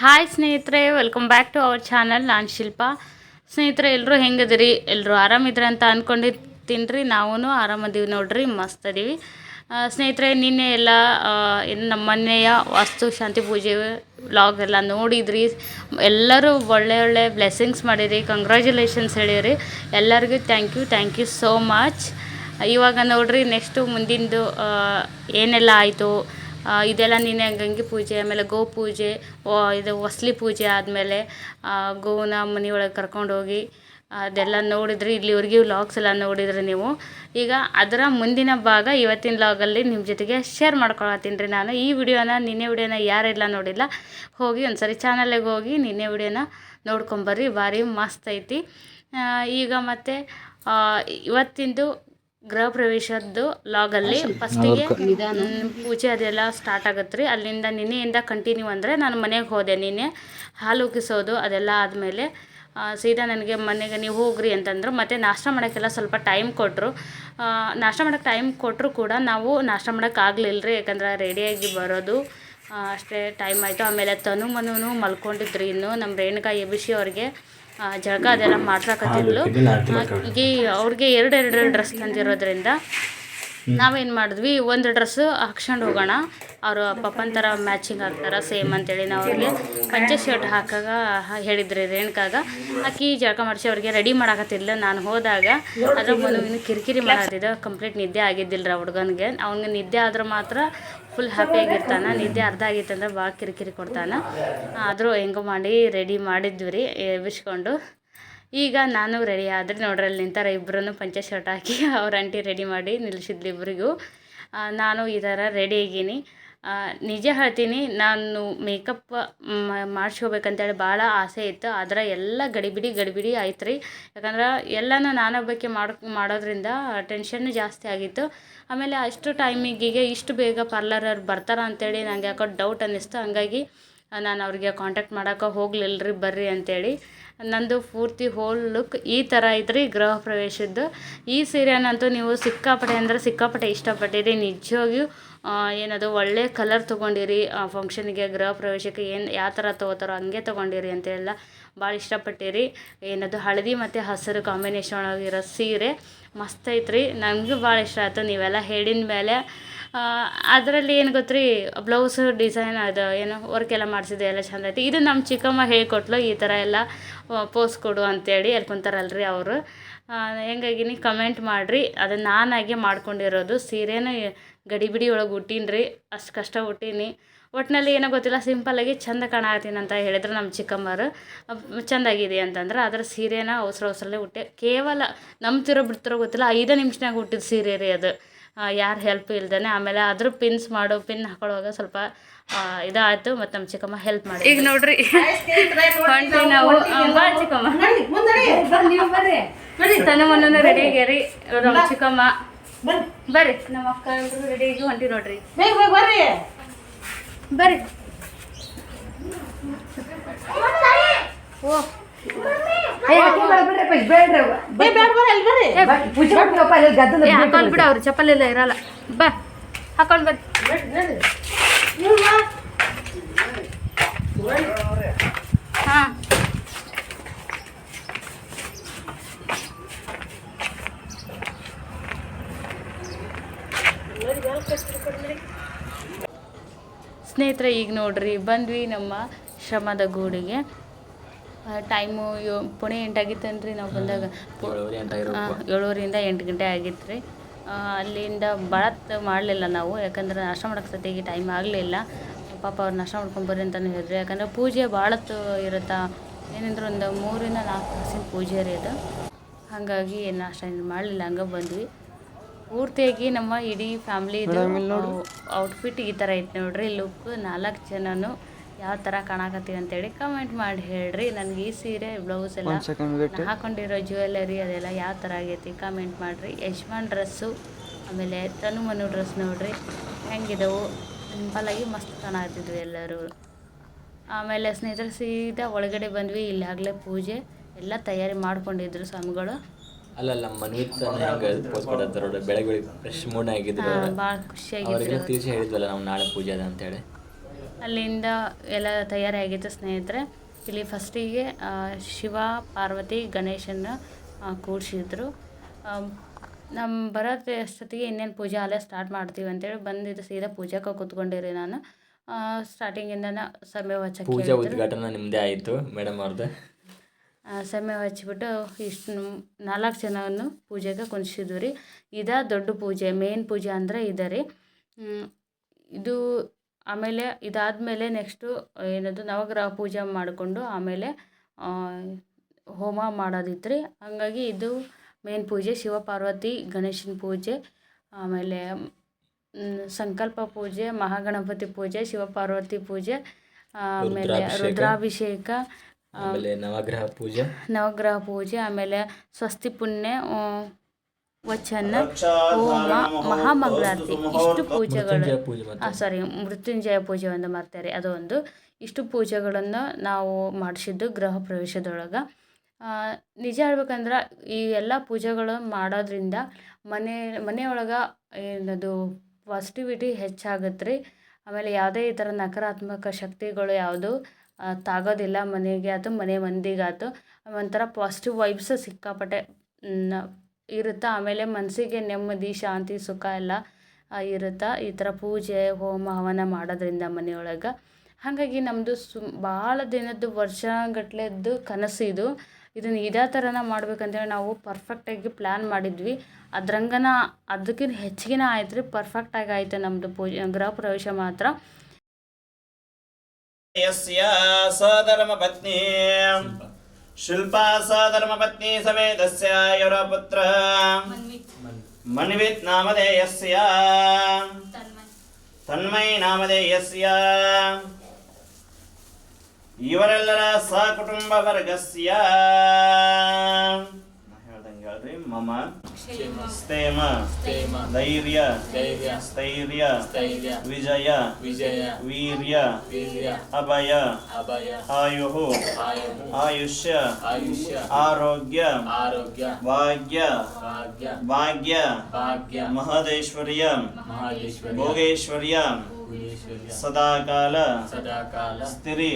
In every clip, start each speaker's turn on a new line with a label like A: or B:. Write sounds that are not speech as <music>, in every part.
A: Hi ಸ್ನೇಹಿತರೆ. Welcome back to our channel ನಾನು ಶಿಲ್ಪ. ಸ್ನೇಹಿತರೆ ಎಲ್ಲರೂ ಹೆಂಗದಿರಿ ಎಲ್ಲರೂ ಆರಾಮಿದ್ರೆ ಅಂತ ಅಂದ್ಕೊಂಡಿರ್ತೀನಿ ನಾವೂ ಆರಾಮದೀವಿ ನೋಡ್ರಿ, ಮಸ್ತ್ ಅದೀವಿ. ಸ್ನೇಹಿತರೆ, ನಿನ್ನೆ ಎಲ್ಲ ಏನು ನಮ್ಮ ಮನೆಯ ವಾಸ್ತು ಶಾಂತಿ ಪೂಜೆ ವ್ಲಾಗ್ ಎಲ್ಲ ನೋಡಿದ್ರಿ. ಎಲ್ಲರೂ ಒಳ್ಳೆ ಒಳ್ಳೆ ಬ್ಲೆಸ್ಸಿಂಗ್ಸ್ ಮಾಡಿರಿ ಕಂಗ್ರ್ಯಾಚುಲೇಷನ್ಸ್ ಹೇಳಿರಿ. ಎಲ್ಲರಿಗೂ thank you thank you so much ಇವಾಗ ನೋಡ್ರಿ ನೆಕ್ಸ್ಟು ಮುಂದಿಂದು ಏನೆಲ್ಲ ಆಯಿತು? ಇದೆಲ್ಲ ನಿನ್ನೆ ಗಂಗೆ ಪೂಜೆ, ಆಮೇಲೆ ಗೋ ಪೂಜೆ ಇದು ಹೊಸ್ಲಿ ಪೂಜೆ ಆದಮೇಲೆ ಗೋನ ಮನೆಯೊಳಗೆ ಕರ್ಕೊಂಡೋಗಿ ಅದೆಲ್ಲ ನೋಡಿದ್ರಿ, ಇಲ್ಲಿವರೆಗೂ ವ್ಲಾಗ್ಸ್ ಎಲ್ಲ ನೋಡಿದ್ರಿ ನೀವು. ಈಗ ಅದರ ಮುಂದಿನ ಭಾಗ ಇವತ್ತಿನ ವ್ಲಾಗಲ್ಲಿ ನಿಮ್ಮ ಜೊತೆಗೆ ಶೇರ್ ಮಾಡ್ಕೊಳತ್ತೀನಿ ರೀ ನಾನು. ಈ ವಿಡಿಯೋನ, ನಿನ್ನೆ ವಿಡಿಯೋನ ಯಾರೆಲ್ಲ ನೋಡಿಲ್ಲ, ಹೋಗಿ ಒಂದ್ಸರಿ ಚಾನಲಿಗೆ ಹೋಗಿ ನಿನ್ನೆ ವಿಡಿಯೋನ ನೋಡ್ಕೊಂಬರ್ರಿ, ಭಾರಿ ಮಸ್ತ್ ಐತಿ. ಈಗ ಮತ್ತು ಇವತ್ತಿಂದು ಗೃಹ ಪ್ರವೇಶದ್ದು ಲಾಗಲ್ಲಿ ಫಸ್ಟಿಗೆ ಪೂಜೆ ಅದೆಲ್ಲ ಸ್ಟಾರ್ಟ್ ಆಗತ್ತೆ ರೀ ಅಲ್ಲಿಂದ ನಿನ್ನೆಯಿಂದ ಕಂಟಿನ್ಯೂ ಅಂದರೆ ನಾನು ಮನೆಗೆ ಹೋದೆ. ನಿನ್ನೆ ಹಾಲು ಉಗಿಸೋದು ಅದೆಲ್ಲ ಆದಮೇಲೆ ಸೀದಾ ನನಗೆ ಮನೆಗೆ ನೀವು ಹೋಗ್ರಿ ಅಂತಂದ್ರು. ಮತ್ತು ನಾಷ್ಟ ಮಾಡೋಕ್ಕೆಲ್ಲ ಸ್ವಲ್ಪ ಟೈಮ್ ಕೊಟ್ಟರು ನಾಷ್ಟ ಮಾಡೋಕ್ಕೆ ಟೈಮ್ ಕೊಟ್ಟರು ಕೂಡ ನಾವು ನಾಷ್ಟ ಮಾಡೋಕ್ಕಾಗಲಿಲ್ಲ ರೀ ಯಾಕಂದ್ರೆ ರೆಡಿಯಾಗಿ ಬರೋದು ಅಷ್ಟೇ ಟೈಮ್ ಆಯಿತು. ಆಮೇಲೆ ತನು ಮನು ಮಲ್ಕೊಂಡಿದ್ರಿ ಇನ್ನು. ನಮ್ಮ ರೇಣುಕಾ ಎಬಿಶಿ ಅವ್ರಿಗೆ ಜಳಕ ಅದೆಲ್ಲ ಮಾಡ್ಸಕತ್ತಿದ್ಲು. ಈಗ ಅವ್ರಿಗೆ ಎರಡು ಎರಡು ಡ್ರೆಸ್ ತಂದಿರೋದ್ರಿಂದ ನಾವೇನು ಮಾಡಿದ್ವಿ, ಒಂದು ಡ್ರೆಸ್ ಹಾಕ್ಸ್ಕೊಂಡು ಹೋಗೋಣ. ಅವರು ಪಪ್ಪನ ಥರ ಮ್ಯಾಚಿಂಗ್ ಹಾಕ್ತಾರೆ ಸೇಮ್ ಅಂತೇಳಿ ನಾವು ಅವ್ರಿಗೆ ಪಂಚೆ ಶರ್ಟ್ ಹಾಕಾಗ ಹೇಳಿದ್ರಿ ರೇಣುಕಾಗ. ಆಕಿ ಜಳಕ ಮಾಡಿಸಿ ಅವ್ರಿಗೆ ರೆಡಿ ಮಾಡಾಕತ್ತಿಲ್ಲ ನಾನು ಹೋದಾಗ ಅದ್ರ ಮನುವಿನ ಕಿರಿಕಿರಿ ಮಾಡತ್ತಿದ್ದ ಕಂಪ್ಲೀಟ್ ನಿದ್ದೆ ಆಗಿದ್ದಿಲ್ಲ ರೀ ಹುಡುಗನಿಗೆ. ಅವ್ನಿಗೆ ನಿದ್ದೆ ಆದ್ರೆ ಮಾತ್ರ ಫುಲ್ ಹ್ಯಾಪಿಯಾಗಿರ್ತಾನೆ ನಿದ್ದೆ ಅರ್ಧ ಆಗಿತ್ತಂದ್ರೆ ಭಾಳ ಕಿರಿಕಿರಿ ಕೊಡ್ತಾನೆ. ಆದರೂ ಹೆಂಗೋ ಮಾಡಿ ರೆಡಿ ಮಾಡಿದ್ವಿ ರೀ ಎಬ್ಬಿಸ್ಕೊಂಡು. ಈಗ ನಾನು ರೆಡಿ ಆದರೆ ನೋಡ್ರಿ ಅಲ್ಲಿ ನಿಂತಾರ ಇಬ್ಬರೂ ಪಂಚ ಶರ್ಟ್ ಹಾಕಿ <laughs> ಅವ್ರ ಆಂಟಿ ರೆಡಿ ಮಾಡಿ ನಿಲ್ಲಿಸಿದ್ಲು ಇಬ್ಬರಿಗೂ ನಾನು ಈ ಥರ ರೆಡಿ ಆಗೀನಿ. ನಿಜ ಹೇಳ್ತೀನಿ, ನಾನು ಮೇಕಪ್ ಮಾಡಿಸ್ಕೋಬೇಕಂತೇಳಿ ಭಾಳ ಆಸೆ ಇತ್ತು. ಆದ್ರೆ ಎಲ್ಲ ಗಡಿಬಿಡಿ ಗಡಿಬಿಡಿ ಆಯ್ತು ರೀ ಯಾಕಂದ್ರೆ ಎಲ್ಲನೂ ನಾನೊಬ್ಬಕ್ಕೆ ಮಾಡ್, ಮಾಡೋದ್ರಿಂದ ಟೆನ್ಷನ್ ಜಾಸ್ತಿ ಆಗಿತ್ತು. ಆಮೇಲೆ ಅಷ್ಟು ಟೈಮಿಗೆ ಇಷ್ಟು ಬೇಗ ಪಾರ್ಲರವ್ರು ಬರ್ತಾರ ಅಂತೇಳಿ ನನಗೆ ಯಾಕೋ ಡೌಟ್ ಅನ್ನಿಸ್ತು. ಹಂಗಾಗಿ ನಾನು ಅವ್ರಿಗೆ ಕಾಂಟ್ಯಾಕ್ಟ್ ಮಾಡೋಕೆ ಹೋಗ್ಲಿಲ್ಲ ರೀ ಬರ್ರಿ ಅಂತೇಳಿ. ನಂದು ಪೂರ್ತಿ ಹೋಲ್ ಲುಕ್ ಈ ಥರ ಇದ್ರಿ ಗೃಹ ಪ್ರವೇಶದ್ದು. ಈ ಸೀರೆನಂತೂ ನೀವು ಸಿಕ್ಕಾಪಟ್ಟೆ ಅಂದ್ರೆ ಸಿಕ್ಕಾಪಟ್ಟೆ ಇಷ್ಟಪಟ್ಟಿರಿ. ನಿಜವಾಗಿಯೂ ಆ, ಏನದು ಒಳ್ಳೆ ಕಲರ್ ತೊಗೊಂಡಿರಿ. ಫಂಕ್ಷನ್ಗೆ ಗೃಹ ಪ್ರವೇಶಕ್ಕೆ ಏನು ಯಾವ ಥರ ತೊಗೋತಾರೋ ಹಂಗೆ ತೊಗೊಂಡಿರಿ ಅಂತೆಲ್ಲ ಭಾಳ ಇಷ್ಟಪಟ್ಟಿರಿ. ಏನದು ಹಳದಿ ಮತ್ತು ಹಸಿರು ಕಾಂಬಿನೇಷನ್ ಒಳಗಿರೋ ಸೀರೆ ಮಸ್ತ್ ಐತ್ರಿ. ನನಗೂ ಭಾಳ ಇಷ್ಟ ಆಯ್ತು. ನೀವೆಲ್ಲ ಹೇಳಿದ ಮೇಲೆ ಅದರಲ್ಲಿ ಏನು ಗೊತ್ತ್ರಿ ಬ್ಲೌಸ್ ಡಿಸೈನ್ ಅದು ಏನು ವರ್ಕ್ ಎಲ್ಲ ಮಾಡಿಸಿದೆ ಎಲ್ಲ ಚಂದ ಐತಿ. ಇದು ನಮ್ಮ ಚಿಕ್ಕಮ್ಮ ಹೇಳಿಕೊಟ್ಲು, ಈ ಥರ ಎಲ್ಲ ಪೋಸ್ ಕೊಡು ಅಂತೇಳಿ ಹೇಳ್ಕೊಂತಾರಲ್ರಿ ಕುಂತಾರಲ್ರಿ ಅವರು ಹೆಂಗಾಗಿ ಕಮೆಂಟ್ ಮಾಡಿರಿ ಅದು ನಾನಾಗೆ ಮಾಡ್ಕೊಂಡಿರೋದು. ಸೀರೆನ ಗಡಿಬಿಡಿ ಒಳಗೆ ಹುಟ್ಟೀನಿ ಅಷ್ಟು ಕಷ್ಟ ಹುಟ್ಟೀನಿ ಒಟ್ಟಿನಲ್ಲಿ ಏನೋ ಗೊತ್ತಿಲ್ಲ ಸಿಂಪಲ್ಲಾಗಿ ಚಂದ ಕಾಣತ್ತೀನಿ ಅಂತ ಹೇಳಿದ್ರು ನಮ್ಮ ಚಿಕ್ಕಮ್ಮರು. ಚಂದಾಗಿದೆ ಅಂತಂದ್ರೆ ಅದರ ಸೀರೆನ ಅವಸರ ಅವಸರಲ್ಲೇ ಹುಟ್ಟೆ ಕೇವಲ ನಂಬ್ತಿರೋ ಬಿಡ್ತಿರೋ ಗೊತ್ತಿಲ್ಲ, ಐದೇ ನಿಮಿಷನಾಗ ಹುಟ್ಟಿದ ಸೀರೆ ರೀ ಅದು. ಯಾರು ಹೆಲ್ಪ್ ಇಲ್ದೇ ಆಮೇಲೆ ಅದ್ರ ಪಿನ್ಸ್ ಮಾಡೋ ಪಿನ್ ಹಾಕೊಳ್ಳುವಾಗ ಸ್ವಲ್ಪ ಇದಾಯಿತು ಮತ್ತು ನಮ್ಮ ಚಿಕ್ಕಮ್ಮ ಹೆಲ್ಪ್ ಮಾಡಿ ಈಗ ನೋಡ್ರಿ. ಹೊಂಟಿ ನಾವು ಬಾ ಚಿಕ್ಕಮ್ಮ. ತನ್ನ ಮನ ರೆಡಿ ಆಗ್ಯಾರಿ ನಮ್ಮ ಚಿಕ್ಕಮ್ಮ. ಬರ್ರಿ ನಮ್ಮ ಅಕ್ಕ ಎಲ್ಲರೂ ರೆಡಿ ಆಗಿ ಹೊಂಟಿ ನೋಡ್ರಿ.
B: ಬರ್ರಿ.
A: ಓ. ಹಾಕೊಂಡ್ ಬಿಡ ಅವ್ರು ಚಪ್ಪಲ್ ಎಲ್ಲ ಇರಲ್ಲ. ಬಾ ಹಾಕೊಂಡ್ ಬರ್ರಿ. ಹಾ. ಸ್ನೇಹಿತರೆ ಈಗ ನೋಡ್ರಿ ಬಂದ್ವಿ ನಮ್ಮ ಶ್ರಮದ ಗೂಡಿಗೆ. ಟೈಮು ಯೋ ಪುಣೆ ಎಂಟಾಗಿತ್ತನ್ರಿ ನಾವು ಬಂದಾಗ? ಏಳುವರೆಯಿಂದ ಎಂಟು ಗಂಟೆ ಆಗಿತ್ತು ರೀ ಅಲ್ಲಿಂದ ಭಾಳತ್ ಮಾಡಲಿಲ್ಲ ನಾವು ಯಾಕಂದ್ರೆ ನಾಷ್ಟ ಮಾಡಕ್ಕೆ ಸತಿಗೆ ಟೈಮ್ ಆಗಲಿಲ್ಲ. ಪಾಪ ಅವ್ರು ನಾಷ್ಟ ಮಾಡ್ಕೊಂಬರ್ರಿ ಅಂತಲೂ ಹೇಳಿದ್ರು ಯಾಕಂದ್ರೆ ಪೂಜೆ ಭಾಳತ್ತು ಇರುತ್ತಾ? ಏನಂದ್ರೆ ಒಂದು ಮೂರಿಂದ ನಾಲ್ಕು ತಾಸಿನ ಪೂಜೆ ರೀ ಅದು. ಹಾಗಾಗಿ ನಾಷ್ಟ ಏನು ಮಾಡಲಿಲ್ಲ ಹಂಗೆ ಬಂದ್ವಿ. ಪೂರ್ತಿಯಾಗಿ ನಮ್ಮ ಇಡೀ ಫ್ಯಾಮ್ಲಿ ಔಟ್ಫಿಟ್ ಈ ಥರ ಐತೆ ನೋಡ್ರಿ ಲುಕ್ ನಾಲ್ಕು ಜನನು. ಯಾವ ತರ ಕಾಣಕತ್ತೀವಿ ಅಂತೇಳಿ ಕಮೆಂಟ್ ಮಾಡಿ ಹೇಳ್ರಿ. ನನಗೆ ಈ ಸೀರೆ ಬ್ಲೌಸ್ ಎಲ್ಲ ಹಾಕೊಂಡಿರೋ ಜ್ಯುವೆಲ್ಲರಿ ಅದೆಲ್ಲ ಯಾವ ತರ ಆಗೈತಿ ಕಮೆಂಟ್ ಮಾಡ್ರಿ. ಯಶ್ಮಾನ್ ಡ್ರೆಸ್ಸು ಆಮೇಲೆ ತನುಮನು ಡ್ರೆಸ್ ನೋಡ್ರಿ. ಹೆಂಗಿದವು? ಸಿಂಪಲಾಗಿ ಮಸ್ತ್ ಕಾಣಕತ್ತಿದ್ವಿ ಎಲ್ಲರೂ. ಆಮೇಲೆ ಸ್ನೇಹಿತರು ಸೀದಾ ಒಳಗಡೆ ಬಂದ್ವಿ. ಇಲ್ಲಿ ಆಗಲೇ ಪೂಜೆ. ಎಲ್ಲ ತಯಾರಿ ಮಾಡ್ಕೊಂಡಿದ್ರು ಸ್ವಾಮಿಗಳು.
C: ಅಲ್ಲಲ್ಲ ಮನ್ವಿತ್ ಹೆಂಗೆ ಪೋಸ್ ಕೊಡತ್ತಾರ ನೋಡಿ. ಬೆಳಗ್ಗೆ ಫ್ರೆಶ್ ಮೂಡ್ ಆಗಿದ್ರು
A: ಭಾಳ ಖುಷಿಯಾಗಿ
C: ಅವ್ರಿಗೆ ತಿಳಿಸಿ ಹೇಳಿದ್ವಲ್ಲ ನಾವು ನಾಳೆ ಪೂಜೆ ಅದ ಅಂತೇಳಿ.
A: ಅಲ್ಲಿಂದ ಎಲ್ಲ ತಯಾರಿ ಆಗಿತ್ತು ಸ್ನೇಹಿತರೆ ಇಲ್ಲಿ ಫಸ್ಟಿಗೆ ಶಿವ ಪಾರ್ವತಿ ಗಣೇಶನ ಕೂಡಿಸಿದ್ರು. ನಮ್ಮ ಬರೋದು ಅಷ್ಟೊತ್ತಿಗೆ ಇನ್ನೇನು ಪೂಜೆ ಅಲ್ಲೇ ಸ್ಟಾರ್ಟ್ ಮಾಡ್ತೀವಿ ಅಂತೇಳಿ ಬಂದಿದ್ದು ಸೀದಾ ಪೂಜೆಗೆ ಕೂತ್ಕೊಂಡಿರಿ ನಾನು. ಸ್ಟಾರ್ಟಿಂಗಿಂದ ಸಮಯ ವಚ್ಚಕ್ಕೆ
C: ಪೂಜಾ. ಉದ್ಘಾಟನೆ ನಿಮ್ಮದೇ ಆಯಿತು ಮೇಡಮ್ ಅವ್ರದ್ದು
A: ಸಮಯ ಹಚ್ಚಿಬಿಟ್ಟು ಇಷ್ಟು ನಾಲ್ಕು ಜನವನ್ನು ಪೂಜೆಗೆ ಕುಂದಿಸಿದ್ವಿ ರೀ ಇದ ದೊಡ್ಡ ಪೂಜೆ ಮೇನ್ ಪೂಜೆ ಅಂದರೆ ಇದೆ ರೀ. ಇದು ಆಮೇಲೆ ಇದಾದಮೇಲೆ ನೆಕ್ಸ್ಟು ಏನದು ನವಗ್ರಹ ಪೂಜೆ ಮಾಡಿಕೊಂಡು ಆಮೇಲೆ ಹೋಮ ಮಾಡೋದಿತ್ತು ರೀ ಹಂಗಾಗಿ ಇದು ಮೇನ್ ಪೂಜೆ ಶಿವ ಪಾರ್ವತಿ ಗಣೇಶನ ಪೂಜೆ ಆಮೇಲೆ ಸಂಕಲ್ಪ ಪೂಜೆ ಮಹಾಗಣಪತಿ ಪೂಜೆ ಶಿವ ಪಾರ್ವತಿ ಪೂಜೆ ಆಮೇಲೆ
C: ರುದ್ರಾಭಿಷೇಕ. ಆಮೇಲೆ ನವಗ್ರಹ ಪೂಜೆ
A: ನವಗ್ರಹ ಪೂಜೆ ಆಮೇಲೆ ಸ್ವಸ್ತಿ ಪುಣ್ಯ ವಚನ ಹೋಮ ಮಹಾಮಂಗಳಾರತಿ ಇಷ್ಟು ಪೂಜೆಗಳು ಸಾರಿ ಮೃತ್ಯುಂಜಯ ಪೂಜೆ ಒಂದು ಮಾಡ್ತಾರೆ. ಅದು ಒಂದು ಇಷ್ಟು ಪೂಜೆಗಳನ್ನು ನಾವು ಮಾಡಿಸಿದ್ದು ಗೃಹ ಪ್ರವೇಶದೊಳಗೆ. ನಿಜ ಹೇಳ್ಬೇಕಂದ್ರೆ ಈ ಎಲ್ಲ ಪೂಜೆಗಳು ಮಾಡೋದ್ರಿಂದ ಮನೆ ಮನೆಯೊಳಗೆ ಏನದು ಪಾಸಿಟಿವಿಟಿ ಹೆಚ್ಚಾಗತ್ತೆ ರೀ ಆಮೇಲೆ ಯಾವುದೇ ಈ ಥರ ನಕಾರಾತ್ಮಕ ಶಕ್ತಿಗಳು ಯಾವುದು ತಾಗೋದಿಲ್ಲ ಮನೆಗೆ ಆಯ್ತು ಮನೆ ಮಂದಿಗಾಯ್ತು ಒಂಥರ ಪಾಸಿಟಿವ್ ವೈಬ್ಸ್ ಸಿಕ್ಕಾಪಟ್ಟೆ ನ- ಇರುತ್ತೆ? ಆಮೇಲೆ ಮನಸ್ಸಿಗೆ ನೆಮ್ಮದಿ, ಶಾಂತಿ, ಸುಖ ಎಲ್ಲ ಇರುತ್ತೆ? ಈ ಥರ ಪೂಜೆ, ಹೋಮ, ಹವನ ಮಾಡೋದ್ರಿಂದ ಮನೆಯೊಳಗೆ. ಹಾಗಾಗಿ ನಮ್ಮದು ಸುಮ್ ಭಾಳ ದಿನದ್ದು, ವರ್ಷಗಟ್ಲೆದ್ದು ಕನಸು ಇದು. ಇದನ್ನು ಇದೇ ಥರನ ಮಾಡ್ಬೇಕಂತೇಳಿ ನಾವು ಪರ್ಫೆಕ್ಟಾಗಿ ಪ್ಲ್ಯಾನ್ ಮಾಡಿದ್ವಿ. ಅದ್ರಂಗನ ಅದಕ್ಕಿಂತ ಹೆಚ್ಚಿಗೆನ ಆಯ್ತು ರೀ ಪರ್ಫೆಕ್ಟಾಗಿ ಆಯಿತು ನಮ್ಮದು ಪೂಜೆ, ಗೃಹ ಪ್ರವೇಶ ಮಾತ್ರ.
D: ಯಸ್ಯ ಸ್ವಧರ್ಮ ಪತ್ನಿ. ಶಿಲ್ಪಾ ಸ ಧರ್ಮಪತ್ನಿ ಸಮೇತಸ್ಯ ಇವರ ಪುತ್ರ ಮನ್ವಿತ್ ನಾಮಧೇಯಸ್ಯ. ತನ್ಮೈ ನಾಮಧೇಯಸ್ಯ. ಇವರೆಲ್ಲರ ಸಕುಟುಂಬ ವರ್ಗಸ್ಯ. ಹೇಳ್ದಂಗೆ ಹೇಳ್ರಿ ಮಮ. ಸ್ಥೇಮ ಧೈರ್ಯ ಸ್ಥೈರ್ಯ ವಿಜಯ
C: ವಿಜಯ
D: ವೀರ್ಯ
C: ವೀರ್ಯ
D: ಅಭಯ
C: ಅಭಯ
D: ಆಯು ಆಯುಷ್ಯ
C: ಆಯುಷ್ಯ
D: ಆರೋಗ್ಯ
C: ಆರೋಗ್ಯ
D: ಭಾಗ್ಯ
C: ಭಾಗ್ಯ
D: ಭಾಗ್ಯ
C: ಭಾಗ್ಯ
D: ಮಹದೇಶ್ವರ್ಯ
C: ಮಹಾದೇಶ್ವರಿ
D: ಭೋಗೇಶ್ವರ್ಯ సదాకాల సదాకాల స్థిరి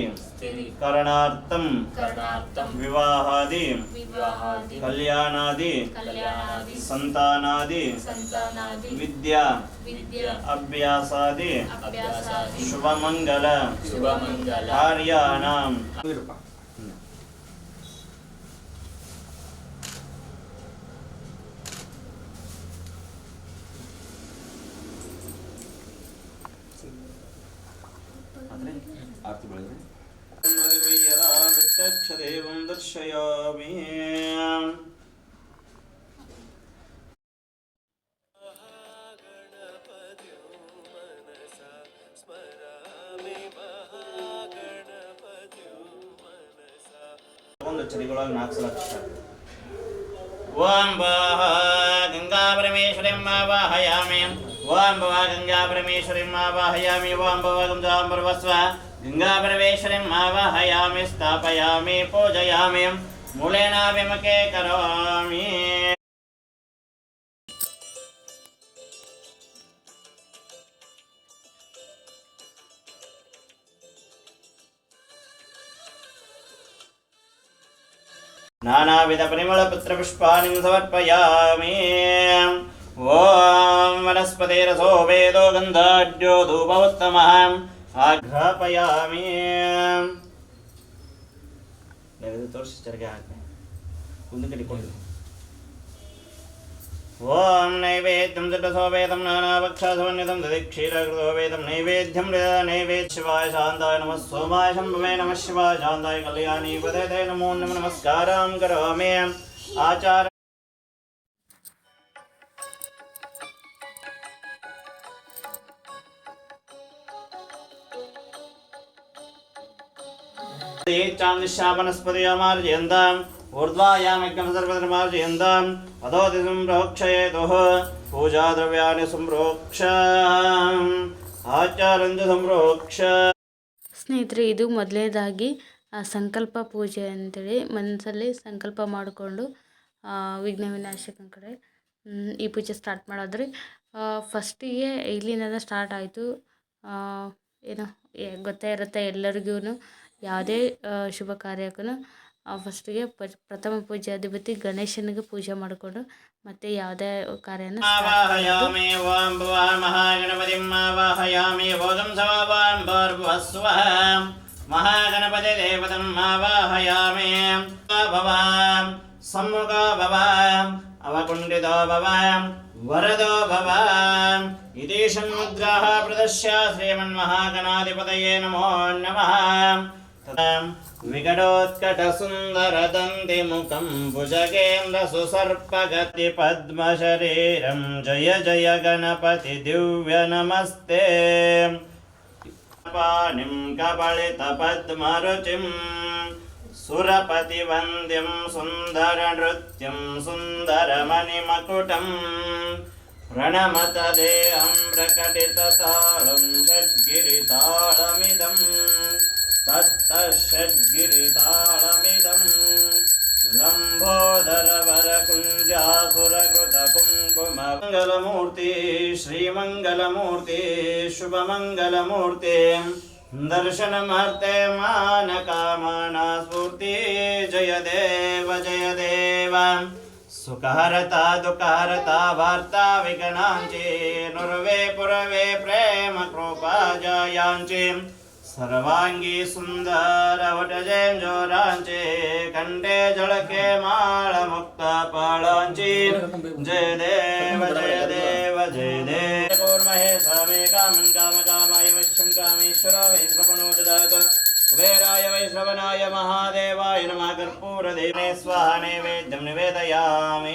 D: కరణార్థం కరణార్థం వివాహాది వివాహాది కళ్యాణాది సంతానాది విద్య అభ్యాసాది శుభమంగళ శుభమంగళ కార్యాణం ശയാമേ ചെടികളാൽ ഓം ഗംഗാപരമേശ്വരം ആവാഹയാമേ ഓം ഭവാ ഗംഗാപരമേശ്വരം ആവാഹയാമി ഓം ഭവാ ഗംഗാം പർവസ്വ गिङ्गापरवेशरिम् आवाहयामि स्थापयामि पूजयामि। मूलेनाभिमुखे करोमि। नानाविधपरिमलपुत्रपुष्पाणि समर्पयामि ॐ वनस्पतिरसो वेदो गन्धाढ्यो धूप उत्तमः ఆఘ్రాపయామి. నేను తోర్సి జరిగే ఆజ్ఞ ముందుకడి కొండు. ఓం నైవేద్యం దిటసోపేతం నానాపక్షాసమన్వితం దది క్షీరకృతోపేతం నైవేద్యం లేదా నైవేద్య శివాయ శాంతాయ నమ సోమాయ శంభమే నమ శివాయ శాంతాయ కళ్యాణీ పదే నమో నమ నమస్కారం కరోమి. ఆచార ऊर्ध्वायामग्नं सर्वधर्मार्जयन्ताम् अधोति सम्प्रोक्षयेतुः पूजाद्रव्याणि सम्प्रोक्ष आचारञ्च सम्प्रोक्ष
A: ಸ್ನೇಹಿತರೆ ಇದು ಮೊದಲನೇದಾಗಿ ಆ, ಸಂಕಲ್ಪ ಪೂಜೆ ಅಂತೇಳಿ ಮನಸ್ಸಲ್ಲಿ ಸಂಕಲ್ಪ ಮಾಡಿಕೊಂಡು ವಿಘ್ನ ವಿನಾಶಕನ ಕಡೆ ಮ್, ಈ ಪೂಜೆ ಸ್ಟಾರ್ಟ್ ಮಾಡೋದ್ರಿ ಫಸ್ಟಿಗೆ ಇಲ್ಲಿಂದ ಸ್ಟಾರ್ಟ್ ಆಯಿತು ಏನು ಏ- ಗೊತ್ತೇ ಇರುತ್ತೆ ಎಲ್ಲರಿಗೂ ಯಾವುದೇ ಶುಭ ಕಾರ್ಯಕ್ಕೂ ಫಸ್ಟಿಗೆ ಪ್ರಥಮ ಪೂಜ್ಯಾಧಿಪತಿ ಗಣೇಶನಿಗೆ ಪೂಜೆ ಮಾಡಿಕೊಂಡು ಮತ್ತೆ ಯಾವುದೇ ಕಾರ್ಯನ
D: ಮಹಾಗಣಪತಿಂ ದೇವತಂ ಆವಾಹಯಾಮಿ ಭವ ಸಮ್ಮುಖ ಭವ ಅವಕುಂಠಿತೋ ಭವ ವರದೋ ಭವ ಷಣ್ಮುದ್ರಾः ಪ್ರದಶ್ಯ ಶ್ರೀಮನ್ಮಹಾಗಣಾಧಿಪತಯೇ ನಮೋ ನಮಃ विकटोत्कटसुन्दरदन्तिमुखं भुजगेन्द्रसुसर्पगतिपद्मशरीरं जय जय गणपति दिव्यनमस्ते पाणिं कबलितपद्मरुचिं सुरपतिवन्द्यं सुन्दरनृत्यं सुन्दरमणिमकुटम् प्रणमत देहं प्रकटिततालं षड्गिरिताळमिदम् तत्तः षड्गिरिताळमिदम् लम्बोदरवरकुञ्जासुरकृतकुङ्कुमङ्गलमूर्ति श्रीमङ्गलमूर्ति, शुभमङ्गलमूर्ति दर्शनमर्ते मानकामना स्फूर्ति जय देव जय देव सुखहरता, दुःखहरता, वार्ता विगणाञ्चे नुर्वे, पुरवे, प्रेम, कृपा, जयांचे। सर्वांगी सुंदर वटजेंजोरांचे कंडे जळके माळ मुक्त पाळांची जय देव जय देव जय देव। कूर्महे स्वामे कामं काम कामाय विश्वं कामेश्वर वैश्रवणो ददातु कुबेराय वैश्रवणाय महादेवाय नमः। कर्पूरदेवे स्वाहा नैवेद्यं निवेदयामि।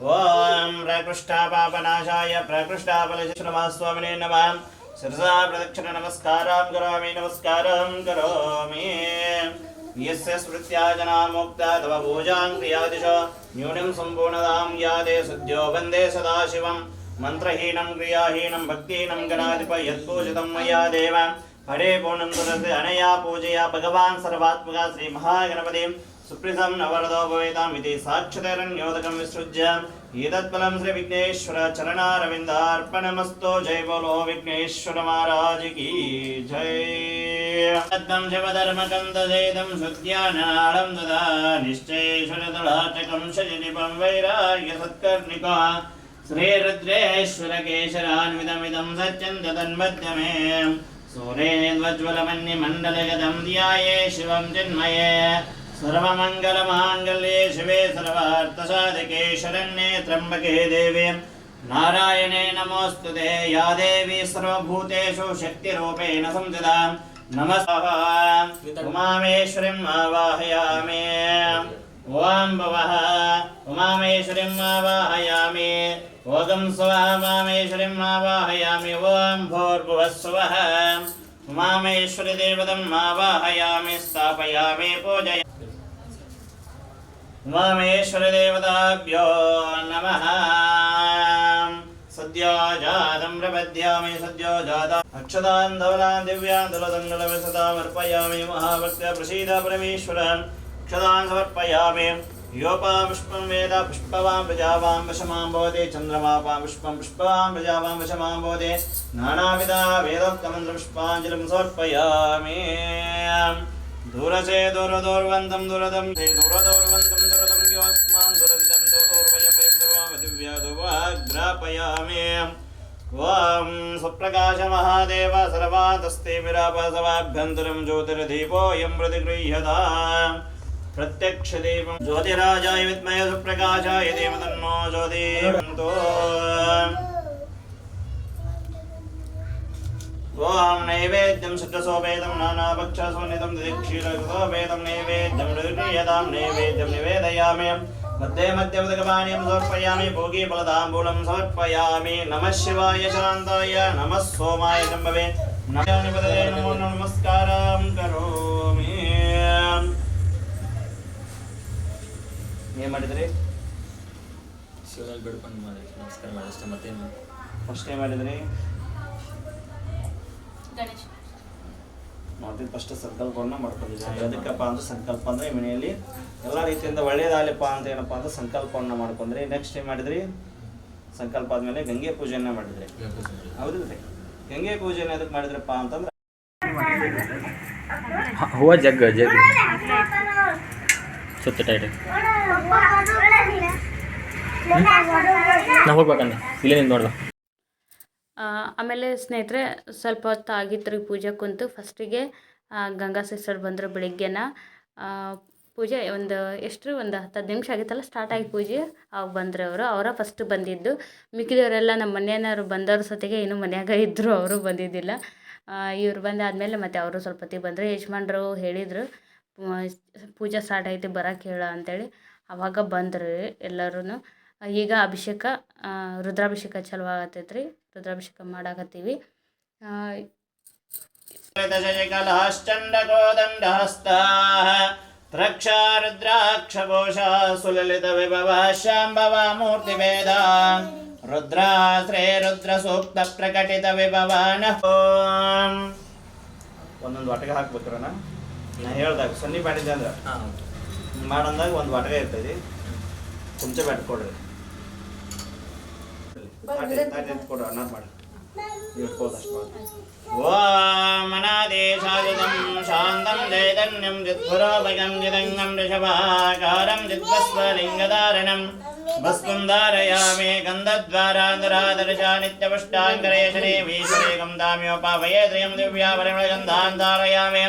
D: ॐ प्रकृष्टापापनाशाय प्रकृष्टाफलश्रमास्वामिने नमः। शिरसा प्रदक्षिण नमस्कारां करोमि नमस्कारं करोमि यस्य स्मृत्या जना मुक्ता तव पूजां क्रियादिश न्यूनं सम्पूर्णतां यादे सद्यो वन्दे सदाशिवं मन्त्रहीनं क्रियाहीनं भक्तिहीनं गणाधिप यत्पूजितं मया देव हरे पूर्णं तुलसी अनया पूजया भगवान् सर्वात्मका श्रीमहागणपतिं सुप्रसिद्धं नवरदो भवेताम् इति साक्षादरण्योदकं विसृज्य ఈదత్ఫలం శ్రీ విఘ్నేశ్వర చరణారవిందార్పణమస్తో జై బోలో విఘ్నేశ్వర మహారాజ్కి జై తత్వం శివధర్మకందజేదం శుద్ధ్యానాళం దదా నిశ్చయేశ్వరదళాటకం శజనిపం వైరాగ్య సత్కర్ణిక శ్రీరుద్రేశ్వర కేశరాన్విదమిదం సత్యం తన్మధ్యమే సూర్యేజ్వజ్వలమన్యమండలగతం ధ్యాయే శివం జన్మయే सर्वमङ्गलमाङ्गल्ये शिवे सर्वार्थसाधिके शरण्ये त्र्यम्बके देवे नारायणे नमोऽस्तु ते या देवी सर्वभूतेषु शक्तिरूपेण संस्थिता नमस्ः उमामेश्वरीम् आवाहयामि ॐ भवः उमामेश्वरीम् आवाहयामि ओगं स्वः उमामेश्वरीम् आवाहयामि ॐ भूर्भुवः स्वः उमामेश्वरि देवतम् आवाहयामि स्थापयामि पूजय उमामेश्वरदेवताभ्यो नमः सद्यो जातं प्रपद्यामि सद्यो जाता अक्षतान् धवलान् दिव्यान् दलदङ्गलविसतामर्पयामि महाभक्त्या प्रसीद परमेश्वर अक्षतान् समर्पयामि योपापुष्पं वेद पुष्पवां प्रजावां वशमां भवति चन्द्रमापां पुष्पं पुष्पवां प्रजावां वशमां भवति नानाविधा वेदोक्तमन्त्रपुष्पाञ्जलिं समर्पयामि दूरसे दूरदौर्वन्तं दुरदं ते दूरदौर्वन्तं दुरदं योऽस्मान् दुरदिदं दूर्वयं वयं दुर्वामदिव्यादुवाग्रापयामि ॐ सुप्रकाशमहादेव सर्वातस्ते विरापसवाभ्यन्तरं ज्योतिर्दीपोऽयं प्रतिगृह्यता प्रत्यक्षदीपं ज्योतिराजाय विद्महे सुप्रकाशाय देवतन्नो ज्योतिर्तो ॐ नैवेद्यं शुद्धसोपेदं नानाभक्षसोन्नितं दिक्षीरसोपेदं नैवेद्यं निर्णीयतां नैवेद्यं निवेदयामि मध्ये मध्यमुदकपानीयं समर्पयामि भोगी फलदाम्बूलं समर्पयामि नमः शिवाय शान्ताय नमः सोमाय शम्भवे नमः निपतये नमो नमस्कारं करोमि ಏನು ಮಾಡಿದ್ರಿ
C: ಶಿವನಲ್ಲಿ ಬಿಡ್ಕೊಂಡು ಮಾಡಿ ನಮಸ್ಕಾರ ಮಾಡಿ ಅಷ್ಟೇ ಮತ್ತೇನು
D: ಫಸ್ಟ್ ಏನು ಮಾಡಿದ್ರಿ
A: ಗಣೇಶ.
D: ಮತ್ತೆ ಫಸ್ಟ್ ಸಂಕಲ್ಪವನ್ನು ಮಾಡ್ಕೊಂಡಿದ್ದೀವಿ ಅದಕ್ಕಪ್ಪ ಅಂದ್ರೆ ಸಂಕಲ್ಪ ಅಂದ್ರೆ ಮನೆಯಲ್ಲಿ ಎಲ್ಲ ರೀತಿಯಿಂದ ಒಳ್ಳೇದಾಗಲಿಪ್ಪ ಅಂತ ಏನಪ್ಪ ಅಂದ್ರೆ ಸಂಕಲ್ಪವನ್ನ ಮಾಡ್ಕೊಂಡ್ರಿ. ನೆಕ್ಸ್ಟ್ ಏನು ಮಾಡಿದ್ರಿ? ಸಂಕಲ್ಪ ಆದಮೇಲೆ ಗಂಗೆ ಪೂಜೆಯನ್ನು ಮಾಡಿದ್ರಿ. ಹೌದಿಲ್ರಿ ಗಂಗೆ ಪೂಜೆನ ಎದಕ್ಕೆ ಮಾಡಿದ್ರಪ್ಪ ಅಂತಂದ್ರೆ
C: ಹೂವ ಜಗ್ಗ ಜಗ್ ಸುತ್ತ ಟೈಟ್ ನಾ ಹೋಗ್ಬೇಕಣ್ಣ. ಇಲ್ಲೇ ನಿಂತು ನೋಡ್ದ
A: ಆಮೇಲೆ ಸ್ನೇಹಿತರೆ, ಸ್ವಲ್ಪ ಹೊತ್ತು ಆಗಿತ್ತು ರೀ ಪೂಜೆ ಕುಂತು. ಫಸ್ಟಿಗೆ ಗಂಗಾ ಸಿಸ್ಟರ್ ಬಂದರು ಬೆಳಿಗ್ಗೆನ. ಪೂಜೆ ಒಂದು ಎಷ್ಟು ಒಂದು ಹತ್ತು ಹತ್ತು ನಿಮಿಷ ಆಗಿತ್ತಲ್ಲ ಸ್ಟಾರ್ಟ್ ಆಗಿ ಪೂಜೆ. ಅವಾಗ ಬಂದರು ಅವರು. ಅವರ ಫಸ್ಟ್ ಬಂದಿದ್ದು. ಮಿಕ್ಕಿದವರೆಲ್ಲ ನಮ್ಮ ಮನೆಯವರು ಬಂದವ್ರ ಸತಿಗೆ ಇನ್ನೂ ಮನ್ಯಾಗ ಇದ್ದರು ಅವರು ಬಂದಿದ್ದಿಲ್ಲ. ಇವ್ರು ಬಂದಾದಮೇಲೆ ಮತ್ತೆ ಅವರು ಸ್ವಲ್ಪ ಹೊತ್ತಿಗೆ ಬಂದರು. ಯಜಮಾನ್ರು ಹೇಳಿದರು ಪೂಜೆ ಸ್ಟಾರ್ಟ್ ಆಯಿತು ಬರೋಕೆ ಹೇಳ ಅಂತೇಳಿ. ಅವಾಗ ಬಂದರು ಎಲ್ಲರೂ ಈಗ ಅಭಿಷೇಕ ರುದ್ರಾಭಿಷೇಕ ಚಲೋ ಆಗತ್ತೈತೆ ರುದ್ರಾಭಿಷೇಕ ಮಾಡಾಕತ್ತೀವಿ. ಕ್ಷಾರುದ್ರಾಕ್ಷೋಷ
D: ಸುಲಲಿತ ವಿಭವ ಶಾಂಭವ ಮೂರ್ತಿ ವೇದ ರುದ್ರಾಶ್ರೇ ರುದ್ರ ಸೂಕ್ತ ಪ್ರಕಟಿತ ವಿಭವನ ಒಂದೊಂದು ಒಟ್ಟಿಗೆ ಹಾಕ್ಬೇಕ್ರಣ ನಾ ಹೇಳ್ದಾಗ ಸನ್ನಿ ಮಾಡಿದ್ದೆ ಅಂದ್ರೆ. ಮಾಡಂದಾಗ ಒಂದು ಒಟ್ಟಿಗೆ ಇರ್ತೈತಿ. ಕುಂಚ ಬ್ಯಾಟ್ ಕೊಡ್ರಿ. ఓం అనాదేశాయుధం శాంతం చైతన్యం చిత్పురోభయం జిదంగం రిషభాకారం చిత్వస్వలింగదారణం భస్కం ధారయామే గంధద్వారాంధరాదర్శా నిత్యపుష్టాంగరేశనే వీశ్వరేకం దామ్యోపావయే త్రయం దివ్యాపరిమళగంధాన్ ధారయామే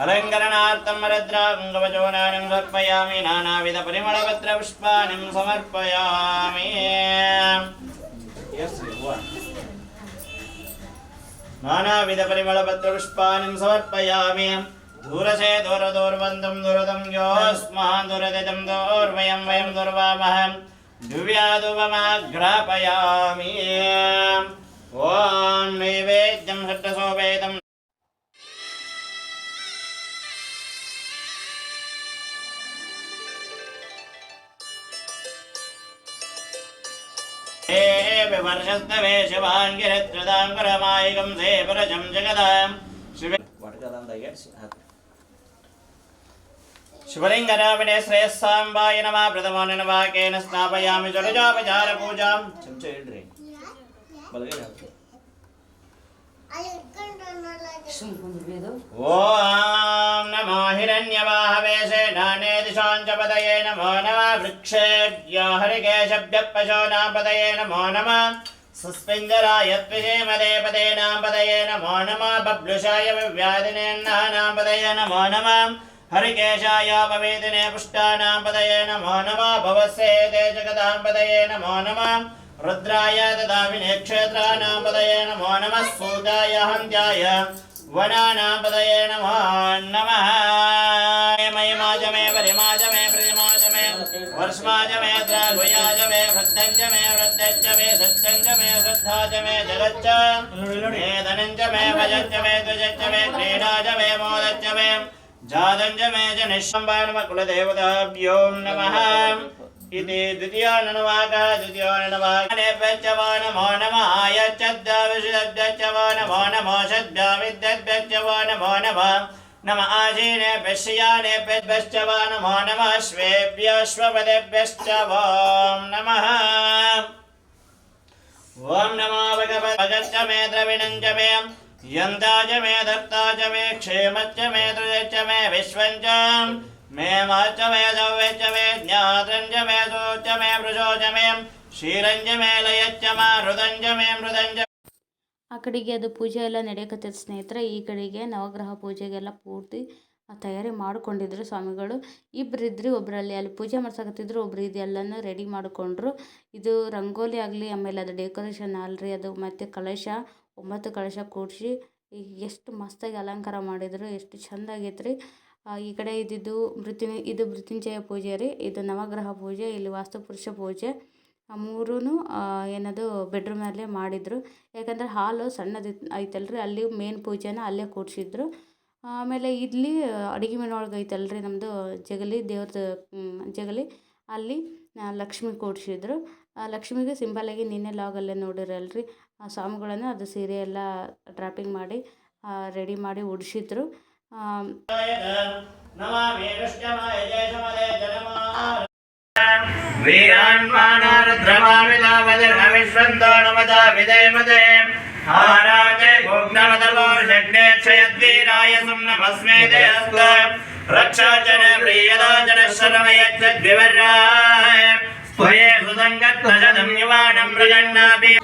D: అలంకరణార్థం రద్రాంగవచోనానం సమర్పయామి నానావిధ పరిమళపత్ర పుష్పాణం సమర్పయామి నానావిధ పరిమళపత్రపుష్పాణిం సమర్పయామి దూరసే దూర దూర్వంతం దురదం యోస్మాన్ దురదిదం దూర్వయం వయం దుర్వామహ దివ్యాదువమాఘ్రాపయామి ఓం నైవేద్యం షట్టసోపేతం वर्षस्तवे शिवाङ्गिरत्रदां परमायिकं श्रेयस्साम्बाय नमः प्रथमो नमः स्नापयामि जलजापचारपूजां चमचे ॐ नमो हिरण्यवाहवेशे नाने दिशाञ्चपदये नमो नमः वृक्षेभ्यो हरिकेशभ्यपशोनापदये नमो नमः सुस्पिञ्जराय त्विषेमदे पदे नाम्पदये नमो नमः बब्लुषाय व्याधिनेन्नानां पदये नमो नमः हरिकेशायोपवेदिने पुष्टानां पदये नमो नमः भवस्ये ते जगदां पदये नमो नमः रुद्राय ददाविने क्षेत्राणां पदये नमो नमः सूदाय हन्त्याय वनानां पदये नमो नमः मयिमाज मे परिमाज मे प्रतिमाज मे वर्ष्माज मे द्रागुयाज मे वृद्धञ्च मे वृद्धञ्च मे सत्यञ्च मे श्रद्धाच मे जगच्च मे धनञ्च मे भजञ्च मे द्विजञ्च मे क्रीडाच मे मोदच्च मे जातञ्च मे च निःशम्बानमकुलदेवताभ्यो नमः इति द्वितीयो ननुवाकः, द्वितीयो ननुवाकने पञ्चमो नमो नमः यच्छब्दविषदब्दच्छवो नमो नमो शब्दविद्यद्भ्यच्छवो नमो नमः। नम आशीने पश्याने पेद्भ्यश्च वा नमो नमः श्वेभ्यश्वपदेभ्यश्च वों नमः। ॐ नमो भगवद्भगश्च मे द्रविणं च मे, यन्ता च मे धत्ता च मे, क्षेमच्च मे त्रुजश्च मे विश्वञ्च मे माच मे दव्यच्च मे ज्ञात्रञ्च मे सोच मे वृषोच मे क्षीरञ्च मे लयच्च मा हृदञ्च मे मृदञ्च
A: ಆ ಕಡೆಗೆ ಅದು ಪೂಜೆ ಎಲ್ಲ ನಡೆಯಕತ್ತೈತೆ ಸ್ನೇಹಿತರೆ ಈ ಕಡೆಗೆ ನವಗ್ರಹ ಪೂಜೆಗೆಲ್ಲ ಪೂರ್ತಿ ಆ ತಯಾರಿ ಮಾಡ್ಕೊಂಡಿದ್ರು ಸ್ವಾಮಿಗಳು ಇಬ್ರು ಇದ್ರಿ ಒಬ್ಬರಲ್ಲಿ ಅಲ್ಲಿ ಪೂಜೆ ಮಾಡ್ಸಕತ್ತಿದ್ರು ಒಬ್ರು ಇದೆಲ್ಲನೂ ರೆಡಿ ಮಾಡಿಕೊಂಡ್ರು ಇದು ರಂಗೋಲಿ ಆಗಲಿ ಆಮೇಲೆ ಅದು ಡೆಕೋರೇಷನ್ ಅಲ್ರಿ ಅದು ಮತ್ತು ಕಲಶ ಒಂಬತ್ತು ಕಲಶ ಕೂಡಿಸಿ ಈಗ ಎಷ್ಟು ಮಸ್ತಾಗಿ ಅಲಂಕಾರ ಮಾಡಿದ್ರು ಎಷ್ಟು ಚಂದ ಆಗೈತೆ ರೀ ಈ ಕಡೆ ಇದ್ದಿದ್ದು ಮೃತ್ಯು, ಇದು ಮೃತ್ಯುಂಜಯ ಪೂಜೆ ರೀ, ಇದು ನವಗ್ರಹ ಪೂಜೆ, ಇಲ್ಲಿ ವಾಸ್ತುಪುರುಷ ಪೂಜೆ. ಆ ಮೂರೂ ಏನದು ಬೆಡ್ರೂಮಲ್ಲೇ ಮಾಡಿದರು. ಯಾಕಂದರೆ ಹಾಲು ಸಣ್ಣದು ರೀ ಅಲ್ಲಿ ಮೇನ್ ಪೂಜೆನ ಅಲ್ಲೇ ಕೂಡಿಸಿದ್ರು. ಆಮೇಲೆ ಇಲ್ಲಿ ಅಡುಗೆ ಐತಲ್ಲ ರೀ ನಮ್ಮದು ಜಗಲಿ ದೇವ್ರದ್ದು ಜಗಲಿ. ಅಲ್ಲಿ ಲಕ್ಷ್ಮಿ ಕೂಡಿಸಿದ್ರು. ಲಕ್ಷ್ಮಿಗೆ ಸಿಂಪಲ್ಲಾಗಿ ನಿನ್ನೆ ಲಾಗಲ್ಲೇ ನೋಡಿರಲ್ರಿ. ಆ, ಸ್ವಾಮಿಗಳನ್ನು ಅದು ಸೀರೆ ಎಲ್ಲ ಡ್ರಾಪಿಂಗ್ ಮಾಡಿ ರೆಡಿ ಮಾಡಿ ಉಡಿಸಿದ್ರು.
D: రక్షాచన ప్రియరాజన శరమయత్వివర్రాయ స్వయే సుసంగత్వజదం నివాణం మృజన్నాభి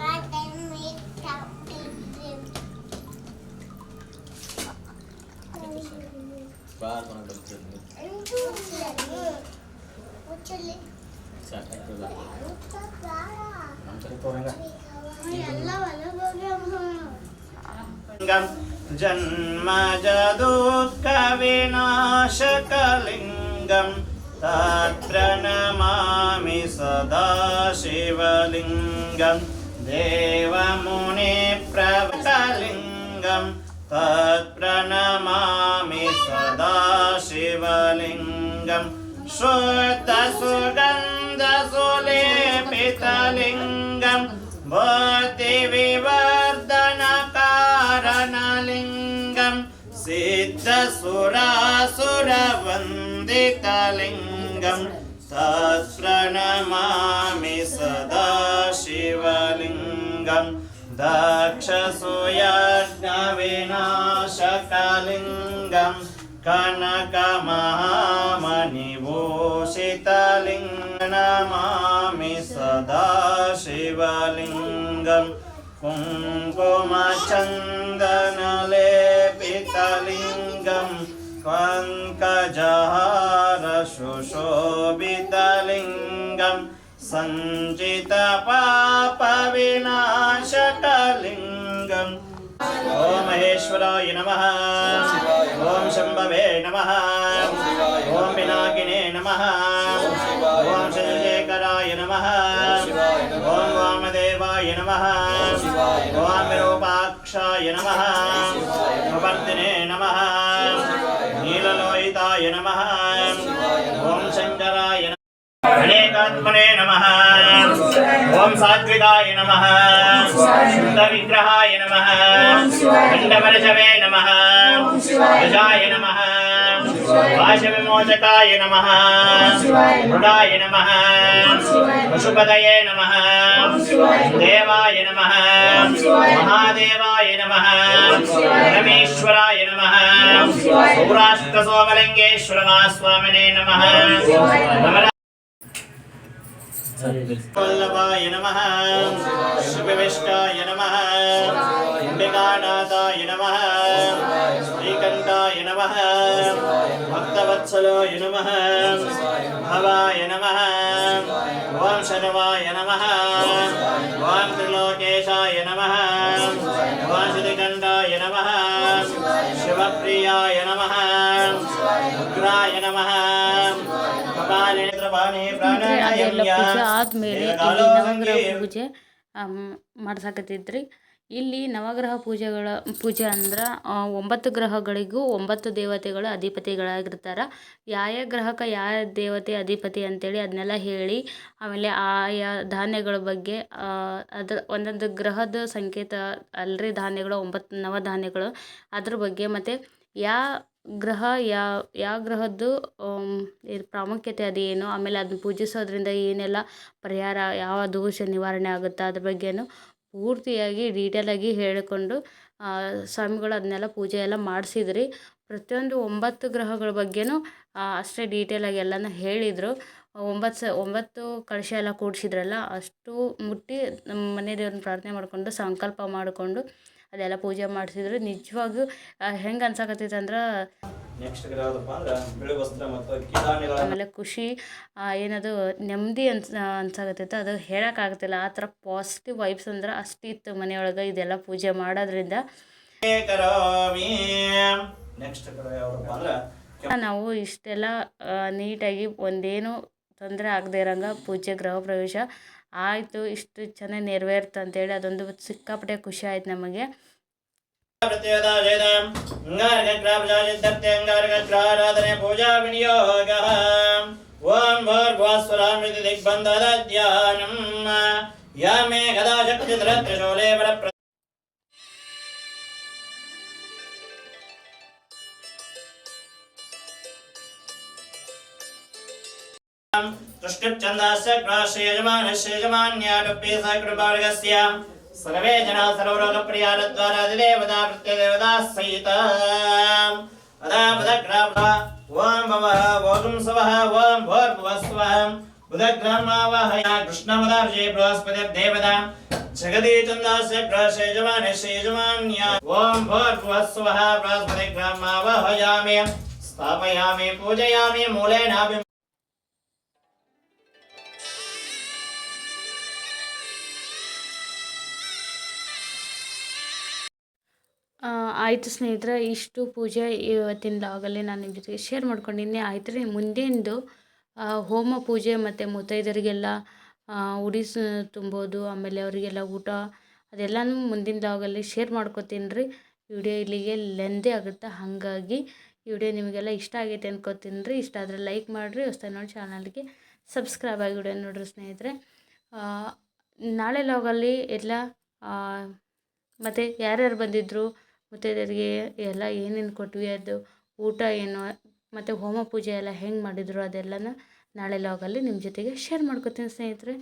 D: हाराजे पूर्णवदर्वोषग्नेक्षयद्वीराय सुम्नमस्मे दयस्त रक्षाचन प्रियदाचन शर्मयच्छद्विवर्राय स्वये सुसङ्गत्वजदं युवानं मृगण्णाभि जन्मजदुःखविनाशकलिङ्गं तत्प्रणमामि सदा शिवलिङ्गं देवमुनिप्रभलिङ्गं तत्प्रणमामि सदा शिवलिङ्गं श्रुतसुगन्धसुलेपितलिङ्गं भक्तिविवर्धनकारणलिङ्गं सिद्धसुरासुरवन्दितलिङ्गं तत्प्रणमामि सदा शिवलिङ्गं दक्षसुयज्ञविनाशकलिङ्गं कनकमहामणिभूषितलिङ्ग नमामि सदा शिवलिङ्गं कुङ्कुमचन्दनलेपितलिङ्गं पङ्कजहारशुशोभितलिङ्गं सञ्चितपापविनाशकलिङ्गम् మహేశ్వరాయ నమ. ఓం శంభవే నమ. ఓం పినాకినే నమ. ఓం చంద్రశేఖరాయ నమ. ఓం వామదేవాయ నమ. ఓం విరూపాక్షాయ నమ. ప్రవర్తినే నమ. నీలలోహితాయ నమ. ఓం శంకరాయ నమ. అనేకాత్మనే నమ. ఓం సాత్వికాయ నమ విగ్రహాయ నమ ఖండపరశవే నమ గజాయ నమ పాశవిమోచకాయ నమ మృడాయ నమ పశుపతయే నమ దేవాయ నమ మహాదేవాయ నమ పరమేశ్వరాయ నమ సౌరాష్ట్ర సోమలింగేశ్వర మహాస్వామినే నమ वल्लभाय नमः शिवविष्टाय नमः अम्बिकानाथाय नमः श्रीकण्ठाय नमः भक्तवत्सलाय नमः भवाय नमः ॐ शर्वाय नमः ॐ त्रिलोकेशाय नमः ॐ श्रीकण्ठाय नमः शिवप्रियाय नमः उग्राय नमः ಅಂದರೆ
A: ಪೂಜೆ ಇಲ್ಲಿ ನವಗ್ರಹ ಪೂಜೆ ಮಾಡ್ಸಕತ್ತಿದ್ರಿ. ಇಲ್ಲಿ ನವಗ್ರಹ ಪೂಜೆಗಳ ಪೂಜೆ ಅಂದ್ರೆ ಒಂಬತ್ತು ಗ್ರಹಗಳಿಗೂ ಒಂಬತ್ತು ದೇವತೆಗಳು ಅಧಿಪತಿಗಳಾಗಿರ್ತಾರೆ. ಯಾವ ಗ್ರಹಕ್ಕೆ ಯಾವ ದೇವತೆ ಅಧಿಪತಿ ಅಂತೇಳಿ ಅದನ್ನೆಲ್ಲ ಹೇಳಿ ಆಮೇಲೆ ಆಯಾ ಧಾನ್ಯಗಳ ಬಗ್ಗೆ ಅದು ಒಂದೊಂದು ಗ್ರಹದ ಸಂಕೇತ ಅಲ್ರಿ ಧಾನ್ಯಗಳು ಒಂಬತ್ತು ನವಧಾನ್ಯಗಳು ಅದ್ರ ಬಗ್ಗೆ ಮತ್ತು ಯಾ ಗ್ರಹ ಯಾವ ಗ್ರಹದ್ದು ಪ್ರಾಮುಖ್ಯತೆ ಅದು ಏನು? ಆಮೇಲೆ ಅದನ್ನ ಪೂಜಿಸೋದ್ರಿಂದ ಏನೆಲ್ಲ ಪರಿಹಾರ, ಯಾವ ದೋಷ ನಿವಾರಣೆ ಆಗುತ್ತೆ? ಅದ್ರ ಬಗ್ಗೆನೂ ಪೂರ್ತಿಯಾಗಿ ಡೀಟೇಲಾಗಿ ಹೇಳಿಕೊಂಡು ಸ್ವಾಮಿಗಳು ಅದನ್ನೆಲ್ಲ ಪೂಜೆ ಎಲ್ಲ ಮಾಡಿಸಿದ್ರಿ. ಪ್ರತಿಯೊಂದು ಒಂಬತ್ತು ಗ್ರಹಗಳ ಬಗ್ಗೆನೂ ಅಷ್ಟೇ ಡೀಟೇಲಾಗಿ ಎಲ್ಲನೂ ಹೇಳಿದರು. ಒಂಬತ್ತು ಸ, ಒಂಬತ್ತು ಕಳಶ ಎಲ್ಲ ಕೂಡಿಸಿದ್ರಲ್ಲ, ಅಷ್ಟು ಮುಟ್ಟಿ ನಮ್ಮ ಮನೆ ದೇವ್ರನ್ನ ಪ್ರಾರ್ಥನೆ ಮಾಡಿಕೊಂಡು, ಸಂಕಲ್ಪ ಮಾಡಿಕೊಂಡು ಅದೆಲ್ಲ ಪೂಜೆ ಮಾಡಿಸಿದ್ರು. ನಿಜವಾಗ್ಲೂ ಹೆಂಗೆ ಅನ್ಸಕತ್ತೈತೆ ಅಂದ್ರೆ
D: ನೆಕ್ಸ್ಟ್ ಯಾವ್ದಪ್ಪ ಅಂದ್ರೆ ಬಿಳಿ ವಸ್ತ್ರ ಮತ್ತು ಕಿದಾನಿಗಳ
A: ಆಮೇಲೆ ಖುಷಿ ಏನದು ನೆಮ್ಮದಿ ಅನ್ಸ ಅನ್ಸಾಕತ್ತೈತೆ. ಅದು ಹೇಳೋಕ್ಕಾಗ್ತಿಲ್ಲ ಆ ಥರ ಪಾಸಿಟಿವ್ ವೈಬ್ಸ್ ಅಂದ್ರೆ ಅಷ್ಟಿತ್ತು ಮನೆಯೊಳಗೆ ಇದೆಲ್ಲ ಪೂಜೆ ಮಾಡೋದ್ರಿಂದ.
D: ನೆಕ್ಸ್ಟ್
A: ನಾವು ಇಷ್ಟೆಲ್ಲ ನೀಟಾಗಿ ಒಂದೇನು ತೊಂದರೆ ಆಗದೆ ಇರೋಂಗೆ ಪೂಜೆ ಗೃಹ ಪ್ರವೇಶ. ಆಯಿತು ಇಷ್ಟು ಚೆನ್ನಾಗಿ ನೆರವೇರ್ತು ಅಂತೇಳಿ ಅದೊಂದು ಸಿಕ್ಕಾಪಟ್ಟೆ ಖುಷಿ ಆಯ್ತು ನಮಗೆ.
D: प्रत्योदाजेदाङ्गार्गग्राप्रजायद्धर्त्यङ्गार्गग्राराधने पूजा विनियोगः ॐ भोर्भुवस्वरामृति दिग्बन्धदध्यानम् या मे कदा शक्तिचन्द्रत्रशूले वरप्र तुष्टिप्छन्दस्य ग्राश्रयजमानस्य यजमान्याडुप्ये सकृपार्गस्य सर्वे जनाः सर्वरोगपरिहारद्वारा देवता प्रत्यदेवता सहित। अदा बुधग्रामः ॐ भवः ॐ स्वः ॐ भोर्भुवः स्वः। बुधग्रामावहया कृष्णमदार्जे बृहस्पतिर्देवता जगदीतन्दास्य ग्रहशेजमाने शेजमान्या ॐ भोर्भुवः स्वः बृहस्पतिग्रामावहयामि स्थापयामि, पूजयामि,
A: मूलेनापि ಆಯಿತು ಸ್ನೇಹಿತರೆ, ಇಷ್ಟು ಪೂಜೆ ಇವತ್ತಿನ ಲಾಗಲ್ಲಿ ನಾನು ನಿಮ್ಮ ಜೊತೆಗೆ ಶೇರ್ ಮಾಡ್ಕೊಂಡಿನಿ ಆಯ್ತು ರೀ ಮುಂದಿಂದು ಹೋಮ ಪೂಜೆ ಮತ್ತು ಮುತ್ತೈದರಿಗೆಲ್ಲ ಉಡಿ ತುಂಬೋದು, ಆಮೇಲೆ ಅವರಿಗೆಲ್ಲ ಊಟ, ಅದೆಲ್ಲನೂ ಮುಂದಿನ ಲಾಗಲ್ಲಿ ಶೇರ್ ಮಾಡ್ಕೊತೀನಿ ರೀ. ವಿಡಿಯೋ ಇಲ್ಲಿಗೆ ಲೆಂದೇ ಆಗುತ್ತೆ? ಹಾಗಾಗಿ ಈ ವಿಡಿಯೋ ನಿಮಗೆಲ್ಲ ಇಷ್ಟ ಆಗೈತೆ ಅನ್ಕೋತೀನಿ ರೀ. ಇಷ್ಟ ಆದರೆ ಲೈಕ್ ಮಾಡಿರಿ. ಹೊಸ್ದಾಗಿ ನೋಡಿ ಚಾನಲ್ಗೆ ಸಬ್ಸ್ಕ್ರೈಬ್ ಆಗಿ ವಿಡಿಯೋ ನೋಡಿರಿ ಸ್ನೇಹಿತರೆ. ನಾಳೆ ಲಾಗಲ್ಲಿ ಎಲ್ಲ ಮತ್ತು ಯಾರ್ಯಾರು ಬಂದಿದ್ದರು ಮುತ್ತೈದೆಯರಿಗೆ ಎಲ್ಲ ಏನೇನು ಕೊಟ್ವಿ ಅದು ಊಟ ಏನು ಮತ್ತು ಹೋಮ ಪೂಜೆ ಎಲ್ಲ ಹೆಂಗೆ ಮಾಡಿದರು ಅದೆಲ್ಲನ ನಾಳೆ ಲಾಗಲ್ಲಿ ನಿಮ್ಮ ಜೊತೆಗೆ ಶೇರ್ ಮಾಡ್ಕೋತೀನಿ ಸ್ನೇಹಿತರೆ.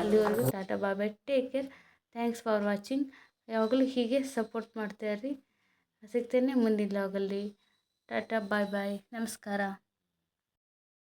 A: ಅಲ್ಲಿವರೆಗೂ tata bye bye take care thanks for watching ಯಾವಾಗಲೂ ಹೀಗೆ ಸಪೋರ್ಟ್ ಮಾಡ್ತಾ ಇರ್ರಿ ಸಿಗ್ತೇನೆ ಮುಂದಿನ ಲಾಗಲ್ಲಿ ಟಾಟಾ ಬಾಯ್ ಬಾಯ್ ನಮಸ್ಕಾರ.